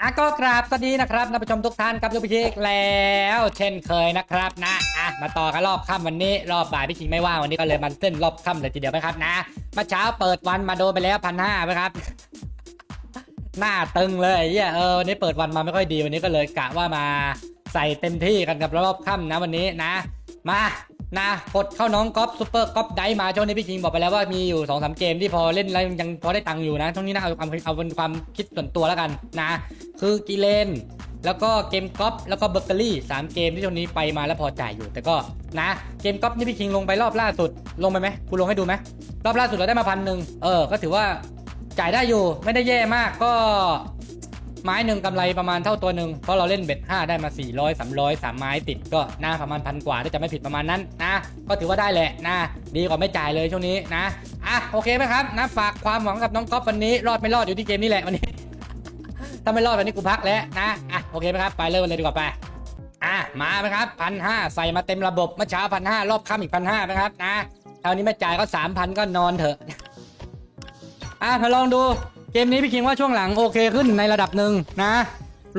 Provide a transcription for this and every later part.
อะก็กราบสวัสดีนะครับท่านผู้ชมทุกท่านกับยูพิชิกแล้วเช่นเคยนะครับนะอะมาต่อกันรอบค่ำวันนี้รอบบ่ายพี่ชิงไม่ว่างวันนี้ก็เลยมันเส้นรอบค่ำเลยทีเดียวนะครับนะเมื่อเช้าเปิดวันมาโดนไปแล้วพันห้าครับ หน้าตึงเลยเหียเออวันนี้เปิดวันมาไม่ค่อยดีวันนี้ก็เลยกะว่ามา ใส่เต็มที่กันกับรอบค่ำนะวันนี้นะ มานะกดเข้าน้องก๊อฟซูเปอร์ก๊อฟได้มาช่วงนี้พี่คิงบอกไปแล้วว่ามีอยู่2อสเกมที่พอเล่นแล้วยังพอได้ตังค์อยู่นะช่วงนี้นะเอาเอาเอาเป็นความคิดส่วนตัวแล้วกันนะ คือกิเลนแล้วก็เกมก๊อฟแล้วก็เบเกอรี่สามเกมที่ช่วงนี้ไปมาแล้วพอจ่ายอยู่ แต่ก็นะ เกมก๊อฟนี่พี่คิงลงไปรอบล่าสุดลงไปไหมกูลงให้ดูไหมรอบล่าสุดเราได้มาพันหนึ่งเออก็ถือว่าจ่ายได้อยู่ไม่ได้แย่มากก็ ไม้หนึ่งกำไรประมาณเท่าตัวหนึ่งเพราะเราเล่นเบ็ด5ได้มา 400 300 3 ไม้ติดก็น่าประมาณพันกว่าถ้าจะไม่ผิดประมาณนั้นนะก็ถือว่าได้แหละนะดีกว่าไม่จ่ายเลยช่วงนี้นะอะโอเคไหมครับนะฝากความหวังกับน้องก๊อฟวันนี้รอดไม่รอดอยู่ที่เกมนี้แหละวันนี้ถ้าไม่รอดวันนี้กูพักแล้วนะอะโอเคไหมครับไปเริ่มกันเลยดีกว่าไปอะมาไหมครับพันห้าใส่มาเต็มระบบเมื่อเช้าพันห้ารอบค่ำอีกพันห้านะครับนะคราวนี้ไม่จ่ายก็สามพันก็นอนเถอะอะมาลองดู เกมนี้พี่คิงว่าช่วงหลังโอเคขึ้นในระดับหนึ่งนะ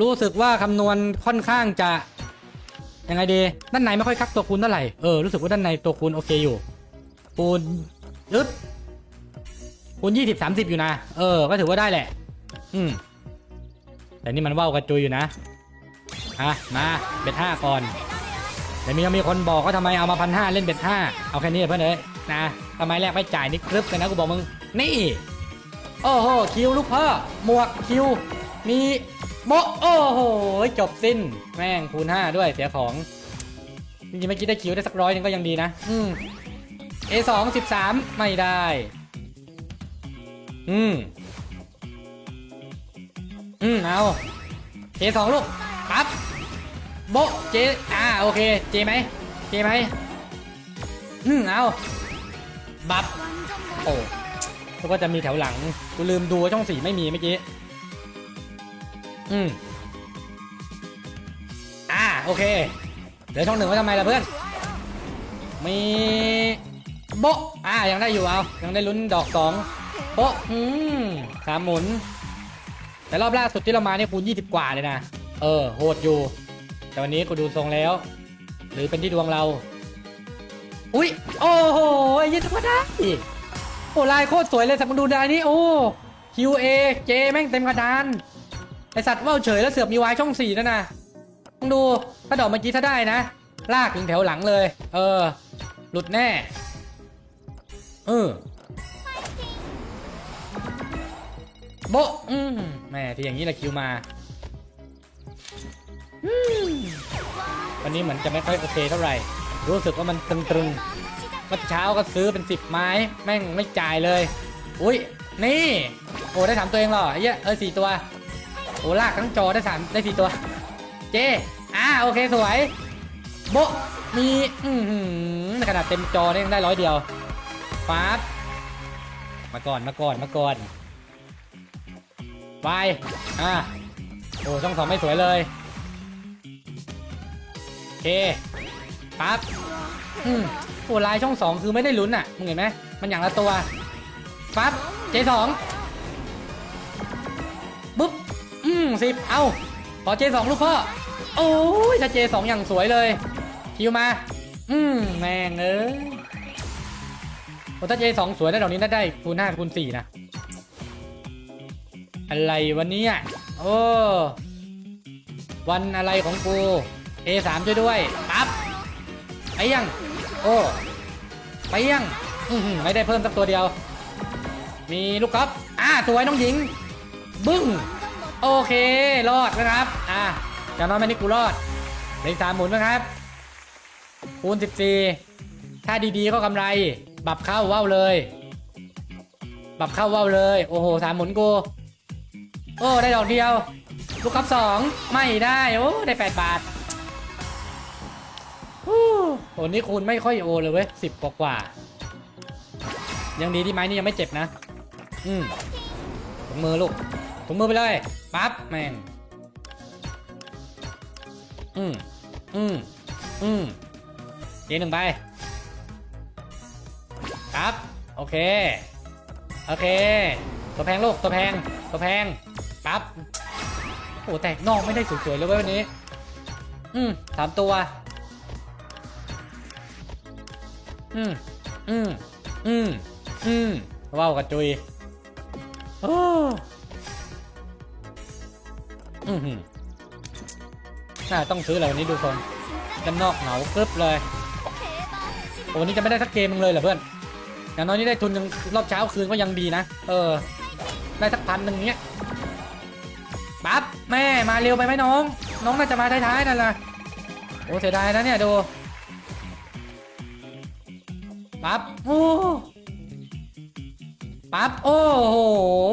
รู้สึกว่าคำนวณค่อนข้างจะยังไงดีด้านในไม่ค่อยคักตัวคูณเท่าไหร่เออรู้สึกว่าด้านในตัวคูณโอเคอยู่คูณยึดคูณยี่สิบสามสิบอยู่นะเออ ก็ถือว่าได้แหละ อืมแต่นี่มันว่าวกระจุยอยู่นะอะมาเบ็ดห้าก่อนแต่มียังมีคนบอกว่าทำไมเอามาพันห้าเล่นเบ็ดห้าเอาแค่นี้เพื่อนเอ้ยนะทำไมแรกไม่จ่ายนี่ครึบเลยนะกูบอกมึงนี่ โอ้โหคิวลูกพ่อหมวกคิว มีโบโอ้โหจบสิ้น แม่งคูณ5ด้วยเสียของจริงๆไม่คิดได้คิวได้สักร้อยหนึงก็ยังดีนะ อืม A2 13 ไม่ได้ อืม อืม เอา J2 ลูกปั๊บโบเจอ่าโอเค เจไหมเจไหมอืม เอา บับ โอ้ แล้วก็จะมีแถวหลังกูลืมดูว่าช่องสี่ไม่มีเมื่อกี้ อืมอ่าโอเคเหลือช่องหนึ่งไว้ทำไมล่ะเพื่อน มีโบะอ่ายังได้อยู่เอา ยังได้ลุ้นดอกสองโบะอืมสามหมุน แต่รอบล่าสุดที่เรามาเนี่ยคูณ20กว่าเลยนะ เออ โหดอยู่ แต่วันนี้กูดูทรงแล้ว หรือเป็นที่ดวงเรา อุ้ยโอ้โหไอ้ยี่ทำไมได้ โอ้ลายโคตรสวยเลยสักมึงดูลายนี้โอ้ QA J แม่งเต็มกระดาน ไอสัตว์ว่าวเฉยแล้วเสือมีวายช่องสี่นั่นนะมึงดูถ้าดอกเมื่อกี้ถ้าได้นะ ลากถึงแถวหลังเลย เออ หลุดแน่ เออโบอืมแม่ที่อย่างนี้แหละคิวมาอืมวันนี้เหมือนจะไม่ค่อยโอเคเท่าไหร่ รู้สึกว่ามันตึงๆ เมื่อเช้าก็ซื้อเป็นสิบไม้ แม่งไม่จ่ายเลย อุ้ยนี่ โอ้ได้ถามตัวเองเหรอไอ้เหี้ยเออสี่ตัว โอ้ลากทั้งจอได้สามได้สี่ตัว เจอ่าโอเคสวยโบมีอือหือในขนาดเต็มจอเนี่ยังได้ร้อยเดียวฟ้าบมาก่อนมาก่อนมาก่อนไปอ่าโอ้ช่องสองไม่สวยเลย โอเคปั๊บ อืมโอ้ลายช่องสองคือไม่ได้ลุ้นอะมึงเห็นไหมมันอย่างละตัวปั๊บเจสองปุ๊บอืมสิบเอาขอเจสองลูกพ่อโอ้ยถ้าเจสองอย่างสวยเลยคิวมา อืมแม่งเอ้ยโอ้ถ้าเจสองสวยได้ดอกนี้น่าได้คูณห้าคูณสี่นะอะไรวันนี้อะโอ้วันอะไรของกู A3 ช่วยด้วยปั๊บไปยัง โอ้ไปยังอื้อหือไม่ได้เพิ่มสักตัวเดียว มีลูกกอล์ฟอ่าสวยน้องหญิง บึ้ง โอเค รอดนะครับ อ่าอย่างน้อยไม่นี่กูรอดเลขสามหมุนนะครับ คูณ14ถ้าดีๆก็กำไร บับเข้าว่าวเลย บับเข้าว่าวเลย โอ้โหสามหมุนกู โอ้ ได้ดอกเดียว ลูกกอล์ฟสองไม่ได้ โอ้ ได้แปดบาทฮู โหนี่คูณไม่ค่อยโอเลยเว้ยสิบกว่ากว่า ยังดีที่ไม้นี่ยังไม่เจ็บนะ อืมถุงมือลูกถุงมือไปเลย ปั๊บ แม่ง อืมอืมอืมเจหนึ่งไป ครับ โอเค โอเค ตัวแพงลูก ตัวแพง ตัวแพง ปั๊บ โอ้แตกนอกไม่ได้สวยๆเลยเว้ยวันนี้ อืมสามตัว อืมอืมอืมอืมว้าวกระจุยโอ้อืมน่าต้องซื้ออะไรวันนี้ดูทรงด้านนอกเหงากรึบเลยโอ้วันนี้จะไม่ได้สักเกมมึงเลยเหรอเพื่อนอย่างน้อยนี่ได้ทุนยังรอบเช้าคืนก็ยังดีนะ เออ ได้สักพันหนึ่งเนี้ยปั๊บแม่มาเร็วไปไหมน้อง น้องน่าจะมาท้ายๆนั่นแหละโอ้เสียดายนะเนี่ยดู ปั๊บโอ้ปั๊บโอ้โห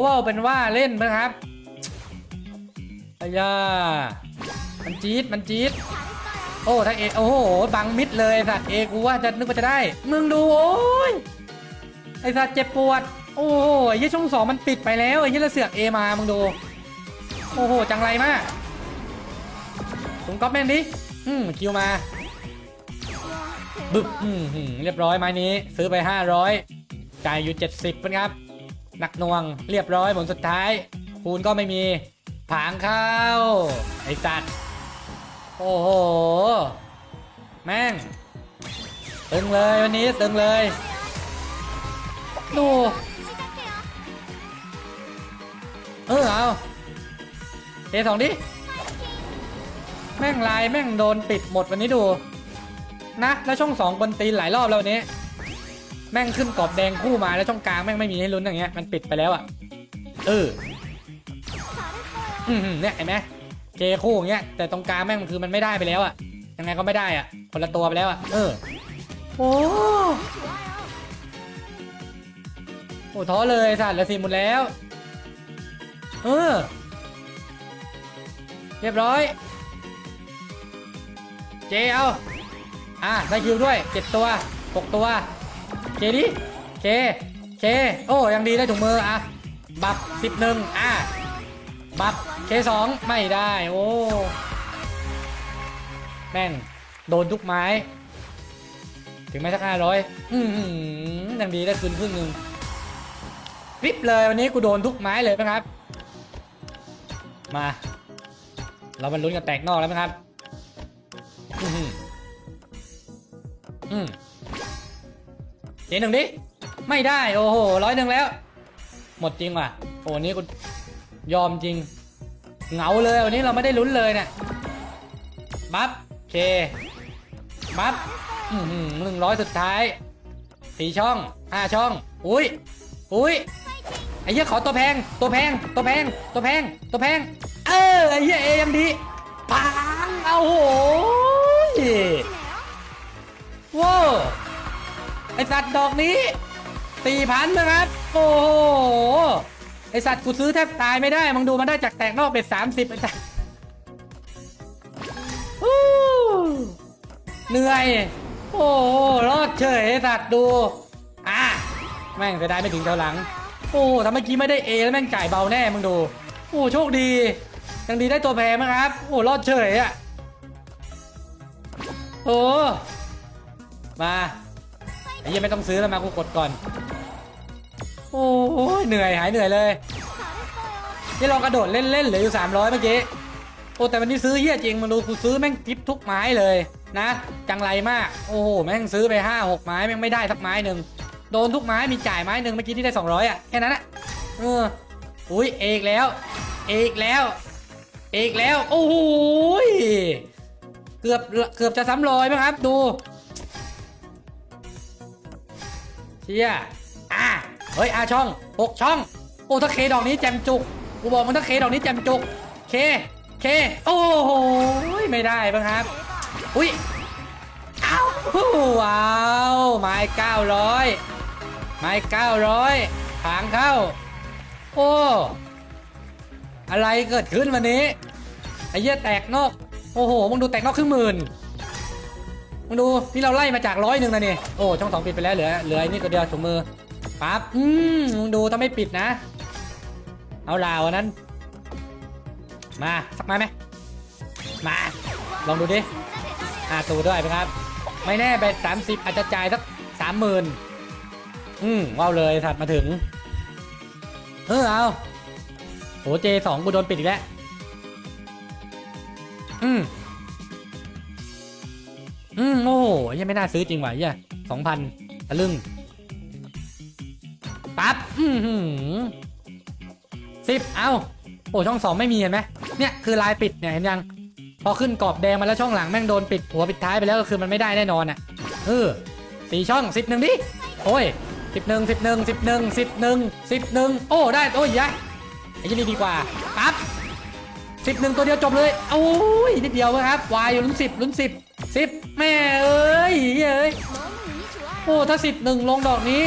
ว่าเป็นว่าเล่นนะครับอายามันจี๊ดมันจี๊ดโอ้ถ้าเอโอ้โหบังมิดเลยสัตว์เอกูว่าจะนึกว่าจะได้ มึงดูโอ้ยไอสัตว์เจ็บปวด โอ้โหไอ้ยี่ช่องสองมันปิดไปแล้วไอ้ยี่ละเสือกเอมามึงดูโอ้โหจังไรมากถุงก๊อปแม่งดิอืมคิวมา บึบเรียบร้อยไม้นี้ซื้อไป 500 จ่ายอยู่ 70เป็นครับ หนักหน่วงเรียบร้อยหมนสุดท้าย คูณก็ไม่มี ผางเข้า ไอสัตว์ โอ้โห แม่ง ตึงเลยวันนี้ตึงเลย ดูเออเอาเอสองดิ แม่งลายแม่งโดนปิดหมดวันนี้ดู นะ แล้วช่องสองบนตีนหลายรอบแล้ววันนี้ แม่งขึ้นกรอบแดงคู่มาแล้วช่องกลางแม่งไม่มีให้ลุ้นอย่างเงี้ยมันปิดไปแล้วอะ เออ อืมเนี่ยเห็นไหมเจคู่อย่างเงี้ยแต่ตรงกลางแม่งคือมันไม่ได้ไปแล้วอะยังไงก็ไม่ได้อะคนละตัวไปแล้วอะเออโอ้โหท้อเลยสัตว์เหละสี่หมดแล้ว เออ เรียบร้อย เจเอา อะได้คิวด้วยเจ็ดตัวหกตัว เคดิเค เค โอ้ยังดีได้ถุงมืออะ บับสิบหนึ่งอะ บับเคสองไม่ได้ โอ้ แม่ง โดนทุกไม้ ถึงแม้สักห้าร้อยอืมยังดีได้คืนครึ่งหนึ่งริบเลยวันนี้กูโดนทุกไม้เลยนะครับ มา เรามาลุ้นกันแตกนอกแล้วไหมครับ อืมอืมเจหนึ่งดิ ไม่ได้ โอ้โหร้อยหนึ่งแล้ว หมดจริงว่ะ โอ้นนี้กูยอมจริง เหงาเลยวันนี้เราไม่ได้ลุ้นเลยเนี่ยบัฟเค บัฟหนึ่งร้อยสุดท้ายสี่ช่องห้าช่อง อุ้ย อุ้ยไอ้เหี้ยขอตัวแพง ตัวแพง ตัวแพง ตัวแพง ตัวแพง เออ ไอ้เหี้ยเอยังดีปังเอาโห ว้าวไอสัตว์ดอกนี้สี่พันนะครับ โอ้โห ไอสัตว์กูซื้อแทบตายไม่ได้ มึงดูมันได้จากแตกนอกเป็นสามสิบไอสัตว์เหนื่อย โอ้โห รอดเฉยไอสัตว์ดู อะ แม่งจะได้ไม่ถึงเท่าหลัง โอ้ถ้าเมื่อกี้ไม่ได้เอแล้วแม่งจ่ายเบาแน่ มึงดู โอ้โชคดี ยังดีได้ตัวแพงนะครับ โอ้รอดเฉยอะ โอ้ มาไอ้เหี้ยังไม่ต้องซื้อแล้วมากูกดก่อน โอ้ยเหนื่อยหายเหนื่อยเลยนี่ลองกระโดดเล่นๆเหลืออยู่300เมื่อกี้โอ้แต่วันนี้ซื้อเฮี้ยจริงมาดูกูซื้อแม่งทิปทุกไม้เลยนะจังไรมากโอ้โหแม่งซื้อไป5 6ไม้แม่งไม่ได้สักไม้หนึ่งโดนทุกไม้มีจ่ายไม้หนึ่งเมื่อกี้ที่ได้200อะแค่นั้นอะเอออุ้ยเอกแล้ว เอกแล้ว เอกแล้ว โอ้โหเกือบเกือบจะซ้ำรอยไหมครับ ดู เชียอะเฮ้ยอาช่องหกช่อง โอ้ถ้าเคดอกนี้แจมจุก กูบอกมันถ้าเคดอกนี้แจมจุก เค เค โอ้โห ไม่ได้บ้างครับ อุ้ยเอ้าว้าวไม้เก้าร้อยไม้เก้าร้อยผางเข้า โอ้ อะไรเกิดขึ้นวันนี้ ไอ้เหี้ยแตกนอก โอ้โหมึงดูแตกนอกครึ่งหมื่น มึงดูนี่เราไล่มาจากร้อยหนึ่งนะนี่โอ้ช่องสองปิดไปแล้วเหลือเหลือไอ้นี่ตัวเดียวถุงมือปั๊บอืมมึงดูถ้าไม่ปิดนะ เอาลาวันนั้น มาสักไม้ไหมมาลองดูดิห้าตัวด้วยนครับ ไม่แน่ไปสามสิบอาจจะจ่ายสักสามหมื่นอืมว้าวเลยถัดมาถึงเออเอาโหเจสองกูโดนปิดอีกแล้วอืม อืมโอ้โหยังไม่น่าซื้อจริงว่ะเหี้ยสองพันตะลึงปั๊บอืมหืมสิบเอาโอ้ช่องสองไม่มีเห็นไหมเนี่ยคือลายปิดเนี่ยเห็นยัง พอขึ้นกรอบแดงมาแล้วช่องหลังแม่งโดนปิดหัวปิดท้ายไปแล้วก็คือมันไม่ได้แน่นอนอะเออสี่ช่องสิบหนึ่งดิโอ้ยสิบหนึ่งสิบหนึ่งสิบหนึ่งสิบหนึ่งสิบหนึ่งโอ้ได้โอ้ยยะไอ้ที่นี่ดีกว่าปั๊บสิบหนึ่งตัวเดียวจบเลยโอ้ยนิดเดียวครับวายอยู่ลุ้นสิบลุ้นสิบ แม่เอ้ยเอ้ยโอ้ถ้าสิบหนึ่งลงดอกนี้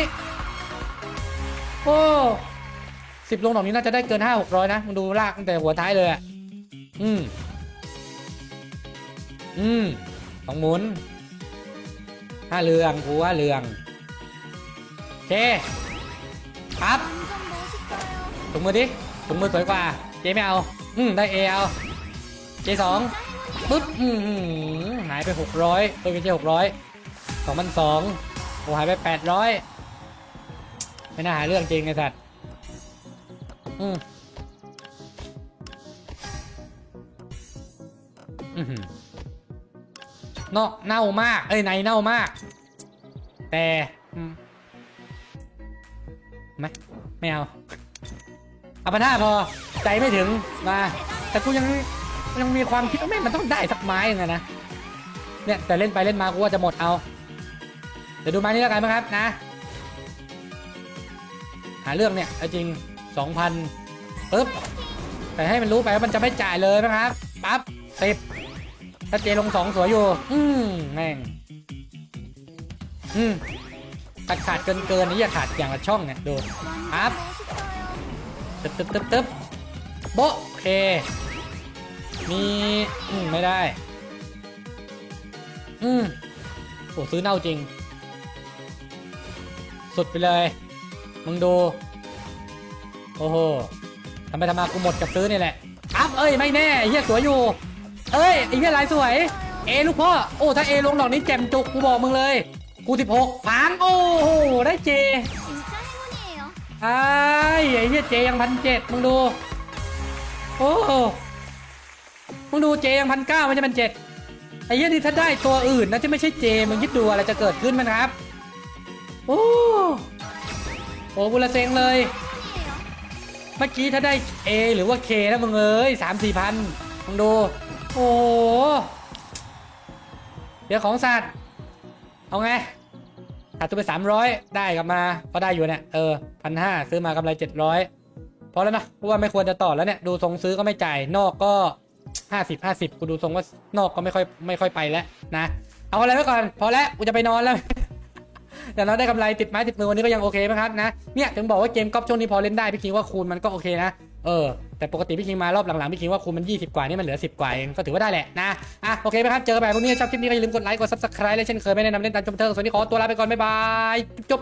โอ้สิบลงดอกนี้น่าจะได้เกินห้าหกร้อยนะมึงดูลากตั้งแต่หัวท้ายเลยอะอืมอืมสองหมุนห้าเรืองกูว่าเรืองเคปั๊บถุงมือดิถุงมือสวยกว่า เจไม่เอา อืมได้เอเอาเจสอง ปึ๊บหายไปหกร้อยเอ้ยไม่ใช่หกร้อยสองพันสองโอหายไปแปดร้อยไม่น่าหาเรื่องจริงไอ้สัตว์อืมอือหือเนาะเน่ามาก เอ้ยในเน่ามาก แต่ไม่ไม่เอาเอาพันห้าพอ ใจไม่ถึงมา แต่กูยัง ยังมีความคิดว่าแม่งมันต้องได้สักไม้ยังไงนะเนี่ยแต่เล่นไปเล่นมากูว่าจะหมดเอา เดี๋ยวดูไม้นี้แล้วกันนะครับนะ หาเรื่องเนี่ยเอาจริงสองพันปึ๊บแต่ให้มันรู้ไปว่ามันจะไม่จ่ายเลยนะครับปั๊บสิบถ้าเจลงสองสวยอยู่ อืมแม่งอืมขาดขาดเกินเกินนี่อย่าขาดอย่างละช่องเนี่ยดูครับตึ๊บตึ๊บตึ๊บตึ๊บโบโอเค มีอืมไม่ได้ อืมโอ้ซื้อเน่าจริง สุดไปเลย มึงดู โอ้โหทำไปทำมากูหมดกับซื้อนี่แหละอัพเอ้ย ไม่แน่เฮียสวยอยู่ เอ้ยไอ้เหี้ยลายสวย เอลูกพ่อ โอ้ ถ้าเอลงดอกนี้แจ่มจุก กูบอกมึงเลย กูสิบหกพันโอ้โห ได้เจไอ้ไอ้เหี้ยเจยังพันเจ็ดมึงดู โอ้ มึงดูเจยังพันเก้ามันจะเป็นเจ็ดไอ้เหี้ยนี่ถ้าได้ตัวอื่นนะที่ไม่ใช่เจมึงคิดดูอะไรจะเกิดขึ้นมันครับ โอ้โอ้บุละเซงเลย เมื่อกี้ถ้าได้ A หรือว่า K นะมึงเอ้ยสามสี่พันมึงดู โอ้โหเดี๋ยวของสัตว์ เอาไงขาดตัวไปสามร้อยได้กลับมาก็ได้อยู่เนี่ย เออพันห้าซื้อมากำไรเจ็ดร้อยพอแล้วนะเพราะว่าไม่ควรจะต่อแล้วเนี่ย ดูทรงซื้อก็ไม่จ่าย นอกก็ ห้าสิบห้าสิบกูดูทรงว่านอกก็ไม่ค่อยไม่ค่อยไปแล้วนะ เอาอะไรไว้ก่อน พอแล้วกูจะไปนอนแล้วแต่เราได้กำไรติดไม้ติดมือวันนี้ก็ยังโอเคไหมครับนะเนี่ยถึงบอกว่าเกมก๊อปช่วงนี้พอเล่นได้พี่คิงว่าคูณมันก็โอเคนะเออแต่ปกติพี่คิงมารอบหลังๆพี่คิงว่าคูณมัน 20 กว่านี่มันเหลือ 10 กว่าเองก็ถือว่าได้แหละนะอะโอเคไหมครับเจอแบบพวกนี้ชอบคลิปนี้ก็อย่าลืมกดไลค์กดซับสไครต์และเช่นเคยไม่แนะนำเล่นตามชมเธอส่วนนี้ขอตัวลาไปก่อนบ๊ายบายจบ